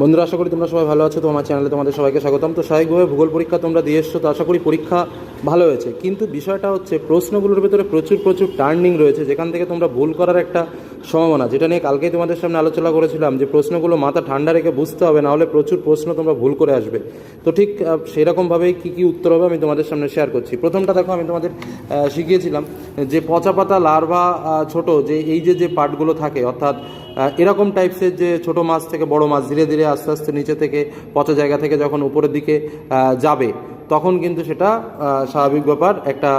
বন্ধুরা, আশা করি তোমরা সবাই ভালো আছো, তো আমার চ্যানেলে তোমাদের সবাইকে স্বাগতম। তো স্বাভাবিকভাবে ভূগোল পরীক্ষা তোমরা দিয়ে এসছো, তো আশা করি পরীক্ষা ভালো হয়েছে। কিন্তু বিষয়টা হচ্ছে, প্রশ্নগুলোর ভেতরে প্রচুর প্রচুর টার্নিং রয়েছে, যেখান থেকে তোমরা ভুল করার একটা সম্ভাবনা, যেটা নিয়ে কালকেই তোমাদের সামনে আলোচনা করেছিলাম, যে প্রশ্নগুলো মাথা ঠান্ডা রেখে বুঝতে হবে নাহলে প্রচুর প্রশ্ন তোমরা ভুল করে আসবে। তো ঠিক সেরকমভাবেই কী কী উত্তর হবে আমি তোমাদের সামনে শেয়ার করছি। প্রথমটা দেখো, আমি তোমাদের শিখিয়েছিলাম যে পচা পাতা, লার্ভা ছোট, যে এই যে যে পার্টগুলো থাকে, অর্থাৎ এরকম টাইপসের যে ছোট মাছ থেকে বড় মাছ ধীরে ধীরে আস্তে আস্তে নিচে থেকে পচা জায়গা থেকে যখন উপরের দিকে যাবে, তখন কিন্তু সেটা স্বাভাবিক ব্যাপার একটা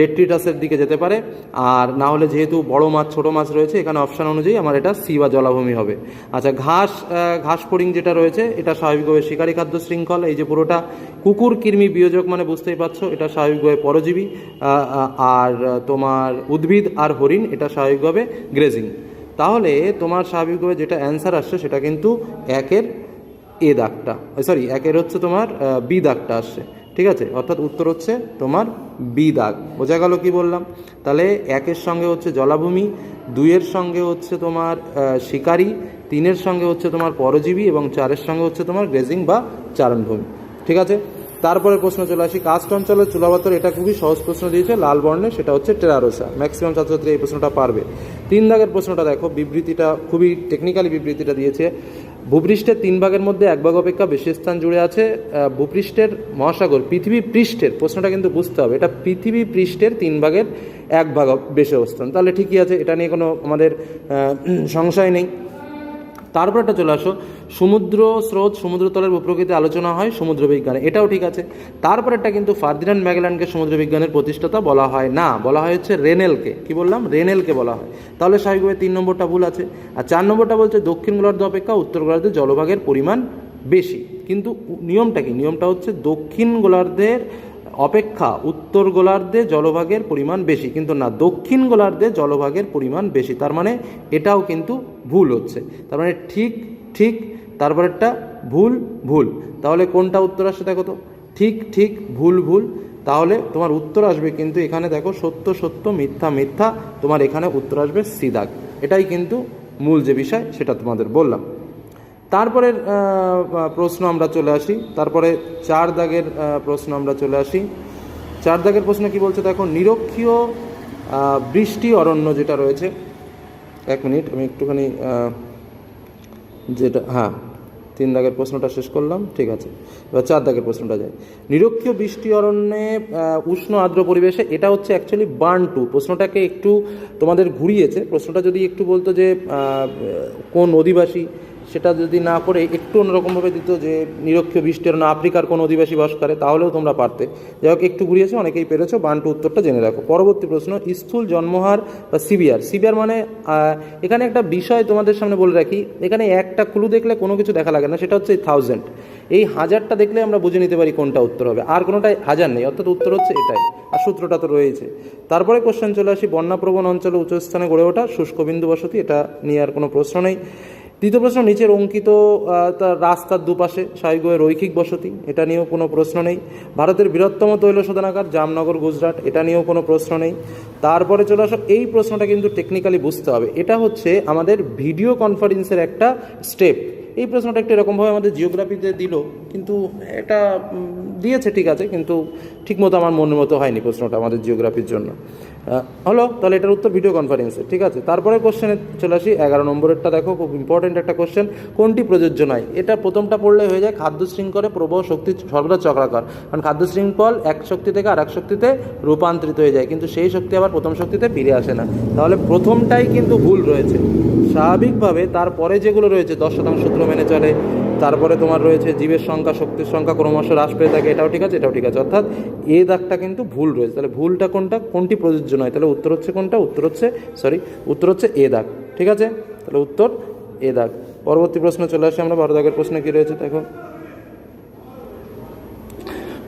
ডেট্রিটাসের দিকে যেতে পারে। আর না হলে যেহেতু বড় মাছ, ছোট মাছ রয়েছে, এখানে অপশান অনুযায়ী আমার এটা সি বা জলাভূমি হবে। আচ্ছা ঘাস ঘাস ফড়িং যেটা রয়েছে, এটা স্বাভাবিকভাবে শিকারী খাদ্য শৃঙ্খল, এই যে পুরোটা কুকুর, কৃমি, বিয়োজক মানে বুঝতেই পারছ, এটা স্বাভাবিকভাবে পরজীবী আর তোমার উদ্ভিদ আর হরিণ, এটা স্বাভাবিকভাবে গ্রেজিং তাহলে তোমার স্বাভাবিকভাবে যেটা অ্যান্সার আসছে সেটা কিন্তু একের এ দাগটা সরি একের হচ্ছে তোমার বি দাগটা আসছে, ঠিক আছে? অর্থাৎ উত্তর হচ্ছে তোমার বি দাগ। বোঝা গেল কি বললাম? তাহলে একের সঙ্গে হচ্ছে জলাভূমি, দুইয়ের সঙ্গে হচ্ছে তোমার শিকারি, তিনের সঙ্গে হচ্ছে তোমার পরজীবী এবং চারের সঙ্গে হচ্ছে তোমার গ্রেজিং বা চারণভূমি, ঠিক আছে? তারপরে প্রশ্ন চলে আসি, কাস্ট অঞ্চলের চুলাবাতর, এটা খুবই সহজ প্রশ্ন দিয়েছে লাল বর্ণে সেটা হচ্ছে টেরারোসা। ম্যাক্সিমাম ছাত্রছাত্রী এই প্রশ্নটা পারবে। তিন দাগের প্রশ্নটা দেখো, বিবৃতিটা, খুবই টেকনিক্যালি বিবৃতিটা দিয়েছে। ভূপৃষ্ঠের তিন ভাগের মধ্যে এক ভাগ অপেক্ষা বেশি স্থান জুড়ে আছে ভূপৃষ্ঠের মহাসাগর, পৃথিবী পৃষ্ঠের, প্রশ্নটা কিন্তু বুঝতে হবে, এটা পৃথিবী পৃষ্ঠের তিন ভাগের এক ভাগ বেশি অবস্থান। তাহলে ঠিকই আছে, এটা নিয়ে কোনো আমাদের সংশয় নেই। তারপরটা চলে আসো। সমুদ্র স্রোত, সমুদ্রতলের প্রকৃতি আলোচনা হয় সমুদ্র বিজ্ঞানে এটাও ঠিক আছে। তারপর একটা কিন্তু ফার্দিনান্ড ম্যাগেলানকে সমুদ্র বিজ্ঞানের প্রতিষ্ঠাতা বলা হয় না। বলা হয় হচ্ছে রেনেলকে। কি বললাম? রেনেলকে বলা হয়। তাহলে স্বাভাবিকভাবে তিন নম্বরটা ভুল আছে। আর চার নম্বরটা বলছে দক্ষিণ গোলার্ধ অপেক্ষা উত্তর গোলার্ধে জলভাগের পরিমাণ বেশি। কিন্তু নিয়মটা কি? নিয়মটা হচ্ছে দক্ষিণ গোলার্ধের অপেক্ষা উত্তর গোলার্ধে জলভাগের পরিমাণ বেশি, কিন্তু না, দক্ষিণ গোলার্ধে জলভাগের পরিমাণ বেশি। তার মানে এটাও কিন্তু ভুল হচ্ছে। তার মানে ঠিক ঠিক, তারপরেরটা ভুল ভুল। তাহলে কোনটা উত্তর আসছে দেখো তো? ঠিক ঠিক, ভুল ভুল। তাহলে তোমার উত্তর আসবে কিন্তু এখানে দেখো সত্য সত্য, মিথ্যা মিথ্যা। তোমার এখানে উত্তর আসবে সিদাক। এটাই কিন্তু মূল যে বিষয়, সেটা তোমাদের বললাম। তারপরের প্রশ্ন আমরা চলে আসি। তারপরে চার দাগের প্রশ্ন আমরা চলে আসি। চার দাগের প্রশ্ন কি বলছে? দেখো, নিরক্ষীয় বৃষ্টি অরণ্য যেটা রয়েছে, এক মিনিট, আমি একটুখানি যেটা হ্যাঁ তিন দাগের প্রশ্নটা শেষ করলাম, ঠিক আছে। এবার চার দাগের প্রশ্নটা যায় নিরক্ষীয় বৃষ্টি অরণ্যে উষ্ণ আর্দ্র পরিবেশে, এটা হচ্ছে অ্যাকচুয়ালি বার্ন টু প্রশ্নটাকে একটু তোমাদের ঘুরিয়েছে। প্রশ্নটা যদি একটু বলতো যে কোন অধিবাসী সেটা যদি না করে একটু অন্যরকমভাবে দিত যে নিরক্ষীয় বৃষ্টির না আফ্রিকার কোনো অধিবাসী বাস করে, তাহলেও তোমরা পারতে। যাই হোক, একটু ঘুরিয়েছে, অনেকেই পেরেছ বার্ন টু উত্তরটা জেনে রাখো। পরবর্তী প্রশ্ন, স্থূল জন্মহার বা সিবিআর সিবিআর মানে এখানে একটা বিষয় তোমাদের সামনে বলে রাখি, এখানে একটা ক্লু দেখলে কোনো কিছু দেখা লাগে না, সেটা হচ্ছে এই থাউজেন্ড এই হাজারটা দেখলে আমরা বুঝে নিতে পারি কোনটা উত্তর হবে। আর কোনোটাই হাজার নেই, অর্থাৎ উত্তর হচ্ছে এটাই, আর সূত্রটা তো রয়েছে। তারপরে কোশ্চেন চলে আসি বন্যাপ্রবণ অঞ্চলে উচ্চস্থানে গড়ে ওঠা শুষ্কবিন্দু বসতি, এটা নিয়ে আর কোনো প্রশ্ন নেই। দ্বিতীয় প্রশ্ন, নিচের অঙ্কিত তার রাস্তার দুপাশে সাইগোয়ে রৈখিক বসতি, এটা নিয়েও কোনো প্রশ্ন নেই। ভারতের বৃহত্তম তৈল শোধনাগার জামনগর, গুজরাট, এটা নিয়েও কোনো প্রশ্ন নেই। তারপরে চলে আসো, এই প্রশ্নটা কিন্তু টেকনিক্যালি বুঝতে হবে। এটা হচ্ছে আমাদের ভিডিও কনফারেন্সের একটা স্টেপ এই প্রশ্নটা একটু এরকমভাবে আমাদের জিওগ্রাফিতে দিল, কিন্তু এটা দিয়েছে ঠিক আছে, কিন্তু ঠিকমতো আমার মনের মতো হয়নি প্রশ্নটা আমাদের জিওগ্রাফির জন্য। হলো, তাহলে এটার উত্তর ভিডিও কনফারেন্সে ঠিক আছে? তারপরে কোশ্চেনে চলে আসি, এগারো নম্বরেরটা দেখো, খুব ইম্পর্টেন্ট একটা কোশ্চেন কোনটি প্রযোজ্য নয়? এটা প্রথমটা পড়লে হয়ে যায় খাদ্য শৃঙ্খলে প্রবহ শক্তি সর্বদা চক্রাকার, কারণ খাদ্য শৃঙ্খল এক শক্তি থেকে আর এক শক্তিতে রূপান্তরিত হয়ে যায়, কিন্তু সেই শক্তি আবার প্রথম শক্তিতে ফিরে আসে না। তাহলে প্রথমটাই কিন্তু ভুল রয়েছে। স্বাভাবিকভাবে তারপরে যেগুলো রয়েছে, দশ শতাংশ সূত্র মেনে চলে। তারপরে তোমার রয়েছে জীবের সংখ্যা, শক্তির সংখ্যা, ক্রমশ হ্রাস পেয়ে থাকে। এটাও ঠিক আছে, এটাও ঠিক আছে। অর্থাৎ এ দাগটা কিন্তু ভুল রয়েছে। তাহলে ভুলটা কোনটা? কোনটি প্রযোজ্য নয়? তাহলে উত্তর হচ্ছে কোনটা? উত্তর হচ্ছে সরি উত্তর হচ্ছে এ দাগ। ঠিক আছে? তাহলে উত্তর এ দাগ। পরবর্তী প্রশ্ন চলে আসে আমরা। বারো দাগের প্রশ্নে কী রয়েছে? দেখো।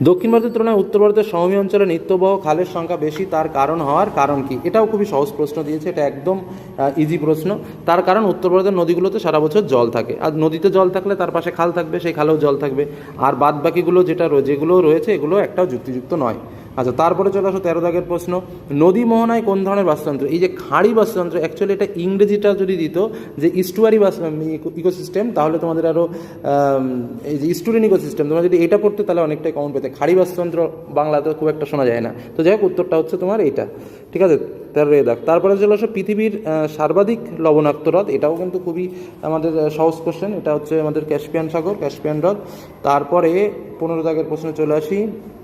দক্ষিণ ভারতের তুলনায় উত্তর ভারতের সমভূমি অঞ্চলে নিত্যবহ খালের সংখ্যা বেশি, তার কারণ হওয়ার কারণ কি? এটাও খুবই সহজ প্রশ্ন দিয়েছে, এটা একদম ইজি প্রশ্ন। তার কারণ উত্তর ভারতের নদীগুলোতে সারা বছর জল থাকে। আর নদীতে জল থাকলে তার পাশে খাল থাকবে, সেই খালেও জল থাকবে। আর বাদ বাকিগুলো যেটা যেগুলো রয়েছে, এগুলো একটাও যুক্তিযুক্ত নয়। আচ্ছা তারপরে চলে আসো তেরো দাগের প্রশ্ন। নদী মোহনায় কোন ধরনের বাস্তুতন্ত্র? এই যে খাঁড়ি বাস্তুতন্ত্র অ্যাকচুয়ালি এটা ইংরেজিটা যদি দিত যে ইস্টুয়ারি বাস ইকোসিস্টেম, তাহলে তোমাদের আরও এই যে ইস্টুরিন ইকোসিস্টেম, তোমরা যদি এটা পড়তে তাহলে অনেকটাই কমন পেতে। খাঁড়ি বাস্তুতন্ত্র বাংলাতে খুব একটা শোনা যায় না। তো যাই হোক, উত্তরটা হচ্ছে তোমার এইটা। ঠিক আছে? তেরো এ দাগ। তারপরে চলে আসো পৃথিবীর সর্বাধিক লবণাক্ত হ্রদ। এটাও কিন্তু খুবই আমাদের সহজ কোশ্চেন এটা হচ্ছে আমাদের ক্যাসপিয়ান সাগর, ক্যাসপিয়ান হ্রদ। তারপরে পনেরো দাগের প্রশ্নে চলে আসি।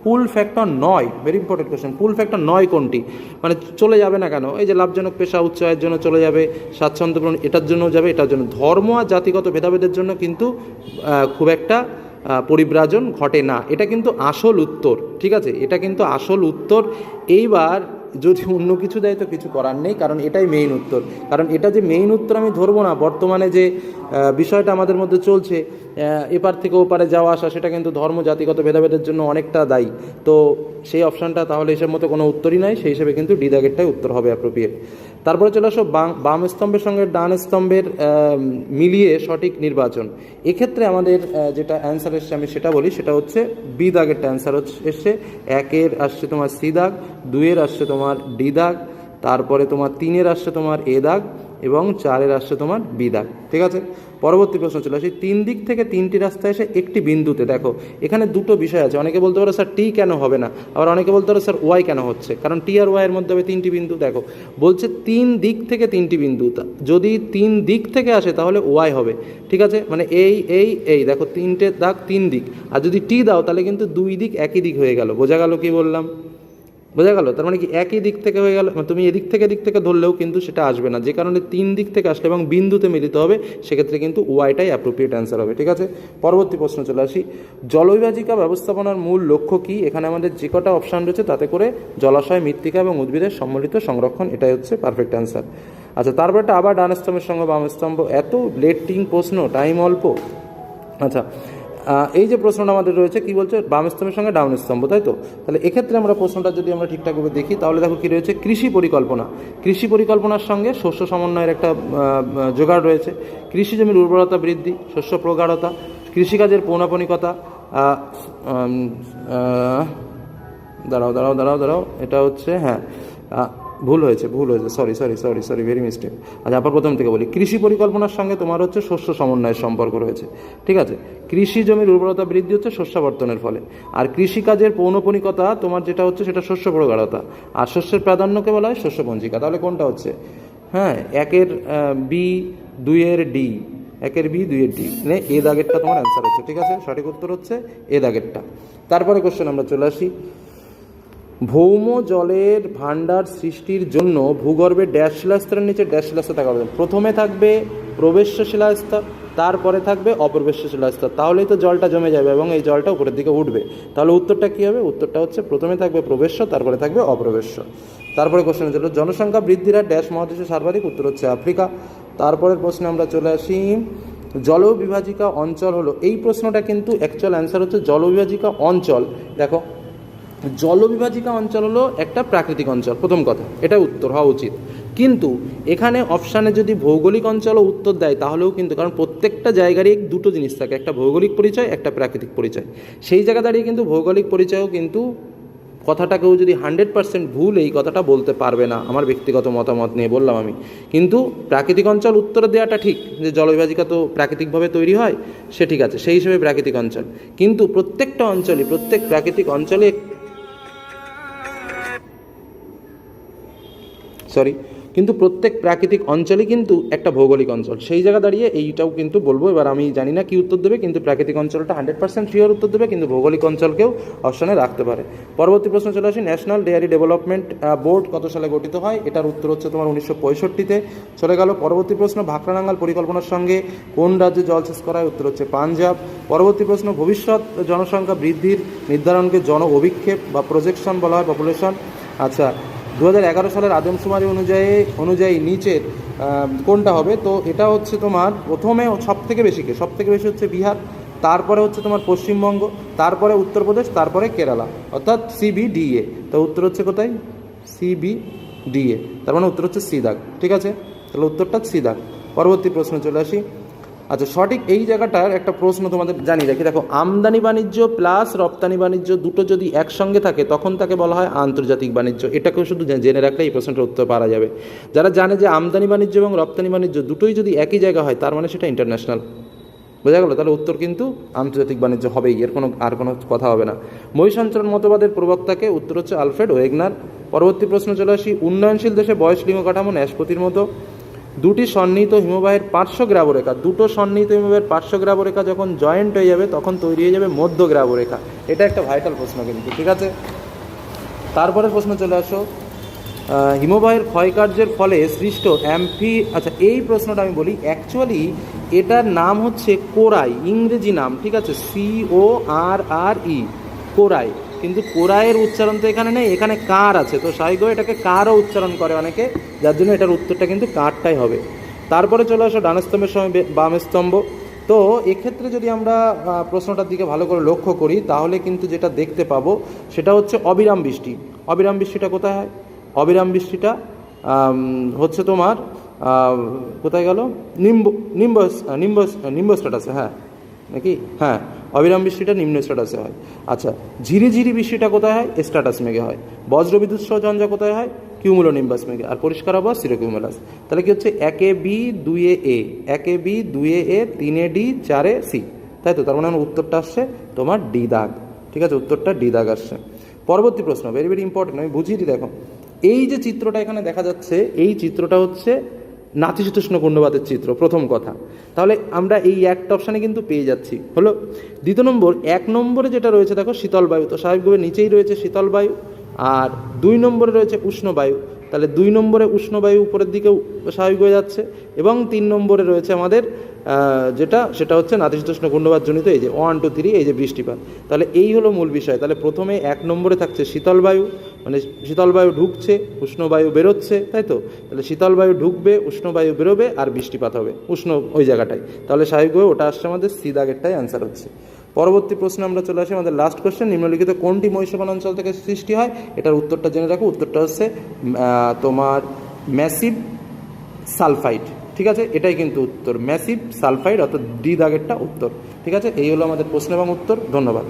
পুল ফ্যাক্টর নয় very important question pull factor নয় কোনটি? মানে চলে যাবে না কেন? এই যে লাভজনক পেশা, উচ্চ আয়ের জন্য চলে যাবে স্বাচ্ছন্দ্যপূর্ণ এটার জন্য যাবে, এটার জন্য। ধর্ম আর জাতিগত ভেদাভেদের জন্য কিন্তু খুব একটা পরিব্রাজন ঘটে না। এটা কিন্তু আসল উত্তর, ঠিক আছে? এটা কিন্তু আসল উত্তর। এইবার যদি অন্য কিছু দেয় তো কিছু করার নেই, কারণ এটাই মেইন উত্তর। কারণ এটা যে মেইন উত্তর আমি ধরবো না, বর্তমানে যে বিষয়টা আমাদের মধ্যে চলছে এপার থেকে ওপারে যাওয়া আসা, সেটা কিন্তু ধর্ম, জাতিগত ভেদাভেদের জন্য অনেকটা দায়ী। তো সেই অপশানটা তাহলে হিসেব মতো কোনো উত্তরই নাই, সেই হিসেবে কিন্তু ডি দাগেরটাই উত্তর হবে অ্যাপ্রোপ্রিয়েট তারপরে চলে আসো বাম স্তম্ভের সঙ্গে ডান স্তম্ভের মিলিয়ে সঠিক নির্বাচন। এক্ষেত্রে আমাদের যেটা অ্যান্সার এসছে, আমি সেটা বলি, সেটা হচ্ছে বি দাগেরটা অ্যান্সার হচ্ছে, এসছে। একের আসছে তোমার সি দাগ, দুইয়ের আসছে তোমার ডি দাগ তারপরে তোমার তিনের আসছে তোমার এ দাগ এবং চারের আসছে তোমার বি দাগ, ঠিক আছে? পরবর্তী প্রশ্ন চলে আসি, তিন দিক থেকে তিনটি রাস্তা এসে একটি বিন্দুতে, দেখো, এখানে দুটো বিষয় আছে, অনেকে বলতে পারে, স্যার, টি কেন হবে না? আবার অনেকে বলতে পারে, স্যার, ওয়াই কেন হচ্ছে? কারণ টি আর ওয়াইয়ের মধ্যে হবে তিনটি বিন্দু, দেখো, বলছে তিন দিক থেকে তিনটি বিন্দু যদি তিন দিক থেকে আসে তাহলে ওয়াই হবে, ঠিক আছে? মানে এই এই এই, দেখো, তিনটে দাগ তিন দিক, আর যদি টি দাও তাহলে কিন্তু দুই দিক একই দিক হয়ে গেল, বোঝা গেল কি বললাম? বোঝা গেল? তার মানে কি একই দিক থেকে হয়ে গেল? মানে তুমি এদিক থেকে দিক থেকে ধরলেও কিন্তু সেটা আসবে না। যে কারণে তিন দিক থেকে আসলে এবং বিন্দুতে মিলিত হবে, সেক্ষেত্রে কিন্তু ওয়াইটাই অ্যাপ্রোপ্রিয়েট অ্যান্সার হবে, ঠিক আছে? পরবর্তী প্রশ্ন চলে আসি। জলবিভাজিকা ব্যবস্থাপনার মূল লক্ষ্য কি? এখানে আমাদের যে কটা অপশান রয়েছে, তাতে করে জলাশয়, মৃত্তিকা এবং উদ্ভিদের সম্মিলিত সংরক্ষণ, এটাই হচ্ছে পারফেক্ট অ্যান্সার আচ্ছা তারপরটা আবার ডান স্তম্ভের সঙ্গে বাম স্তম্ভ এত লেটিং প্রশ্ন টাইম অল্প। আচ্ছা এই যে প্রশ্নটা আমাদের রয়েছে, কি বলছে? বাম স্তম্ভের সঙ্গে ডাউন স্তম্ভ, তাই তো? তাহলে এক্ষেত্রে আমরা প্রশ্নটা যদি আমরা ঠিকঠাকভাবে দেখি, তাহলে দেখো কি রয়েছে? কৃষি পরিকল্পনা। কৃষি পরিকল্পনার সঙ্গে শস্য সমন্বয়ের একটা জোগাড় রয়েছে। কৃষি জমির উর্বরতা বৃদ্ধি, শস্য প্রগাঢ়তা, কৃষিকাজের পৌনাপনিকতা দাঁড়াও দাঁড়াও দাঁড়াও দাঁড়াও, এটা হচ্ছে হ্যাঁ ভুল হয়েছে ভুল হয়েছে sorry sorry sorry sorry very mistake আচ্ছা আবার প্রথম থেকে বলি, কৃষি পরিকল্পনার সঙ্গে তোমার হচ্ছে শস্য সমন্বয়ের সম্পর্ক রয়েছে, ঠিক আছে? কৃষি জমির উর্বরতা বৃদ্ধি হচ্ছে শস্যাবর্তনের ফলে, আর কৃষিকাজের পৌনপনিকতা তোমার যেটা হচ্ছে সেটা শস্য প্রগাঢ়তা, আর শস্যের প্রাধান্যকে বলা হয় শস্য পঞ্জিকা। তাহলে কোনটা হচ্ছে? হ্যাঁ একের বি দুইয়ের ডি একের বি দুইয়ের ডি মানে এ দাগেরটা তোমার অ্যান্সার হচ্ছে, ঠিক আছে? সঠিক উত্তর হচ্ছে এ দাগেরটা। তারপরে কোশ্চেন আমরা চলে আসি। ভৌম জলের ভাণ্ডার সৃষ্টির জন্য ভূগর্ভে ড্যাশ শিলাস্তরের নিচে ড্যাশ শিলাস্তর থাকা প্রথমে থাকবে প্রবেশ্য শিলাস্তর তারপরে থাকবে অপ্রবেশ্য শিলাস্তর তাহলেই তো জলটা জমে যাবে এবং এই জলটা উপরের দিকে উঠবে। তাহলে উত্তরটা কী হবে? উত্তরটা হচ্ছে প্রথমে থাকবে প্রবেশ্য, তারপরে থাকবে অপ্রবেশ্য। তারপরে কোশ্চেন ছিল জনসংখ্যা বৃদ্ধির হার ড্যাশ মহাদেশে সর্বাধিক, উত্তর হচ্ছে আফ্রিকা। তারপরের প্রশ্নে আমরা চলে আসি, জলবিভাজিকা অঞ্চল হলো, এই প্রশ্নটা কিন্তু অ্যাকচুয়াল অ্যান্সার হচ্ছে জলবিভাজিকা অঞ্চল। দেখো জলবিভাজিকা অঞ্চল হলো একটা প্রাকৃতিক অঞ্চল, প্রথম কথা। এটা উত্তর, হওয়া উচিত। কিন্তু এখানে অপশানে যদি ভৌগোলিক অঞ্চলও উত্তর দেয়, তাহলেও কিন্তু, কারণ প্রত্যেকটা জায়গারই দুটো জিনিস থাকে, একটা ভৌগোলিক পরিচয়, একটা প্রাকৃতিক পরিচয়। সেই জায়গা দাঁড়িয়ে কিন্তু ভৌগোলিক পরিচয়ও কিন্তু কথাটা কেউ যদি হান্ড্রেড পার্সেন্ট ভুল এই কথাটা বলতে পারবে না, আমার ব্যক্তিগত মতামত নিয়ে বললাম আমি। কিন্তু প্রাকৃতিক অঞ্চল উত্তরে দেওয়াটা ঠিক, যে জলবিভাজিকা তো প্রাকৃতিকভাবে তৈরি হয়, সে ঠিক আছে, সেই হিসেবে প্রাকৃতিক অঞ্চল। কিন্তু প্রত্যেকটা অঞ্চলই, প্রত্যেক প্রাকৃতিক অঞ্চলে সরি কিন্তু প্রত্যেক প্রাকৃতিক অঞ্চলই কিন্তু একটা ভৌগোলিক অঞ্চল। সেই জায়গা দাঁড়িয়ে এইটাও কিন্তু বলব, এবার আমি জানি না কি উত্তর দেবে, কিন্তু প্রাকৃতিক অঞ্চলটা হান্ড্রেড পার্সেন্ট শিওর উত্তর দেবে, কিন্তু ভৌগোলিক অঞ্চলকেও অপশনে রাখতে পারে। পরবর্তী প্রশ্ন চলে আসি ন্যাশনাল ডেয়ারি ডেভেলপমেন্ট বোর্ড কত সালে গঠিত হয়? এটার উত্তর হচ্ছে তোমার উনিশশো পঁয়ষট্টিতে। চলে গেল, পরবর্তী প্রশ্ন ভাকরানাঙ্গাল পরিকল্পনার সঙ্গে কোন রাজ্যে জলসেচ করা হয়? উত্তর হচ্ছে পাঞ্জাব। পরবর্তী প্রশ্ন, ভবিষ্যৎ জনসংখ্যা বৃদ্ধির নির্ধারণকে জন অভিক্ষেপ বা প্রজেকশন বলা হয় পপুলেশন আচ্ছা দু সালের আদমশুমারি অনুযায়ী অনুযায়ী নিচের কোনটা হবে? তো এটা হচ্ছে তোমার প্রথমে সব থেকে বেশি কে? সব থেকে বেশি হচ্ছে বিহার, তারপরে হচ্ছে তোমার পশ্চিমবঙ্গ, তারপরে উত্তরপ্রদেশ, তারপরে কেরালা, অর্থাৎ সিবিডিএ। তো উত্তর হচ্ছে কোথায়? সিবিডিএ। তার মানে উত্তর হচ্ছে সিদাক ঠিক আছে? তাহলে উত্তরটা সিদাক পরবর্তী প্রশ্ন চলে আসি। আচ্ছা সঠিক এই জায়গাটার একটা প্রশ্ন তোমাদের জানি রাখি। দেখো, আমদানি বাণিজ্য প্লাস রপ্তানি বাণিজ্য দুটো যদি একসঙ্গে থাকে, তখন তাকে বলা হয় আন্তর্জাতিক বাণিজ্য। এটাকেও শুধু জেনে রাখলে এই প্রশ্নটার উত্তর পারা যাবে। যারা জানে যে আমদানি বাণিজ্য এবং রপ্তানি বাণিজ্য দুটোই যদি একই জায়গা হয়, তার মানে সেটা ইন্টারন্যাশনাল বোঝা গেল? তাহলে উত্তর কিন্তু আন্তর্জাতিক বাণিজ্য হবেই, এর কোনো, আর কোনো কথা হবে না। মহিষাঞ্চরণ মতবাদের প্রবক্তাকে উত্তর হচ্ছে আলফ্রেড ওয়েগনার। পরবর্তী প্রশ্ন চলে আসি, উন্নয়নশীল দেশে বয়স লিঙ্গ কাঠামো ন্যাসপতির মতো। দুটি সন্নিহিত হিমবাহের পার্শ্ব গ্রাবরেখা, দুটো সন্নিহিত হিমবাহের পার্শ্ব গ্রাবরেখা যখন জয়েন্ট হয়ে যাবে, তখন তৈরি হয়ে যাবে মধ্য গ্রাবরেখা। এটা একটা ভাইটাল প্রশ্ন কিন্তু, ঠিক আছে? তারপরের প্রশ্ন চলে আসো। হিমবাহের ক্ষয়কার্যের ফলে সৃষ্ট অ্যাম্ফি আচ্ছা এই প্রশ্নটা আমি বলি অ্যাকচুয়ালি এটার নাম হচ্ছে কোরাই, ইংরেজি নাম, ঠিক আছে? C O R R E core i. কিন্তু কোরাইয়ের উচ্চারণ তো এখানে নেই, এখানে কার আছে? তো সাইগো এটাকে কারও উচ্চারণ করে অনেকে, যার জন্য এটার উত্তরটা কিন্তু কারটাই হবে। তারপরে চলে আসো ডানস্তম্ভের সময় বাম স্তম্ভ তো এক্ষেত্রে যদি আমরা প্রশ্নটার দিকে ভালো করে লক্ষ্য করি, তাহলে কিন্তু যেটা দেখতে পাবো, সেটা হচ্ছে অবিরাম বৃষ্টি। অবিরাম বৃষ্টিটা কোথায় হয়? অবিরাম বৃষ্টিটা হচ্ছে তোমার কোথায় গেল? নিম্ব নিম্ব নিম্ব নিম্ব স্ট্যাটাসে হ্যাঁ। নাকি? হ্যাঁ। অবিরাম বৃষ্টিটা নিম্ন স্ট্যাটাসে হয়। আচ্ছা ঝিরিঝিরি বৃষ্টিটা কোথায় হয়? স্ট্যাটাস মেঘে হয়। বজ্রবিদ্যুৎ সহ ঝঞ্ঝা কোথায় হয়? কিউমুলো নিম্বাস মেঘে। আর পরিষ্কার আবহাওয়া সিরোকিউমুলাস তাহলে কি হচ্ছে? একে বি দুইয়ে এ একে বি দুইয়ে এ তিনে ডি, চারে সি। তাই তো? তার মানে আমার উত্তরটা আসছে তোমার ডি দাগ। ঠিক আছে? উত্তরটা ডি দাগ আসছে। পরবর্তী প্রশ্ন ভেরি ভেরি ইম্পর্টেন্ট আমি বুঝিয়ে দিই, দেখো। এই যে চিত্রটা এখানে দেখা যাচ্ছে, এই চিত্রটা হচ্ছে নাতিশীতোষ্ণ কুণ্ডবাতের চিত্র, প্রথম কথা। তাহলে আমরা এই একটা অপশানে কিন্তু পেয়ে যাচ্ছি। হলো, দ্বিতীয় নম্বর, এক নম্বরে যেটা রয়েছে, দেখো শীতল বায়ু, তো স্বাভাবিকভাবে নিচেই রয়েছে শীতল বায়ু, আর দুই নম্বরে রয়েছে উষ্ণ বায়ু। তাহলে দুই নম্বরে উষ্ণ বায়ু উপরের দিকে স্বাভাবিক হয়ে যাচ্ছে, এবং তিন নম্বরে রয়েছে আমাদের যেটা, সেটা হচ্ছে নাতিশীতোষ্ণ কুণ্ডবাত জনিত, এই যে ওয়ান টু থ্রি এই যে বৃষ্টিপাত। তাহলে এই হলো মূল বিষয়। তাহলে প্রথমে এক নম্বরে থাকছে শীতল বায়ু মানে শীতল বায়ু ঢুকছে, উষ্ণ বায়ু বেরোচ্ছে, তাই তো? তাহলে শীতল বায়ু ঢুকবে, উষ্ণ বায়ু বেরোবে আর বৃষ্টিপাত হবে, উষ্ণ ওই জায়গাটায় তাহলে স্বাভাবিকভাবে ওটা আসছে আমাদের সি দাগেরটাই অ্যান্সার হচ্ছে। পরবর্তী প্রশ্নে আমরা চলে আসি আমাদের লাস্ট কোশ্চেন নিম্নলিখিত কোনটি মহিষবান অঞ্চল থেকে সৃষ্টি হয়? এটার উত্তরটা জেনে রাখো, উত্তরটা হচ্ছে তোমার ম্যাসিভ সালফাইড ঠিক আছে? এটাই কিন্তু উত্তর ম্যাসিভ সালফাইড অর্থাৎ ডি দাগেরটা উত্তর, ঠিক আছে? এই হলো আমাদের প্রশ্ন এবং উত্তর, ধন্যবাদ।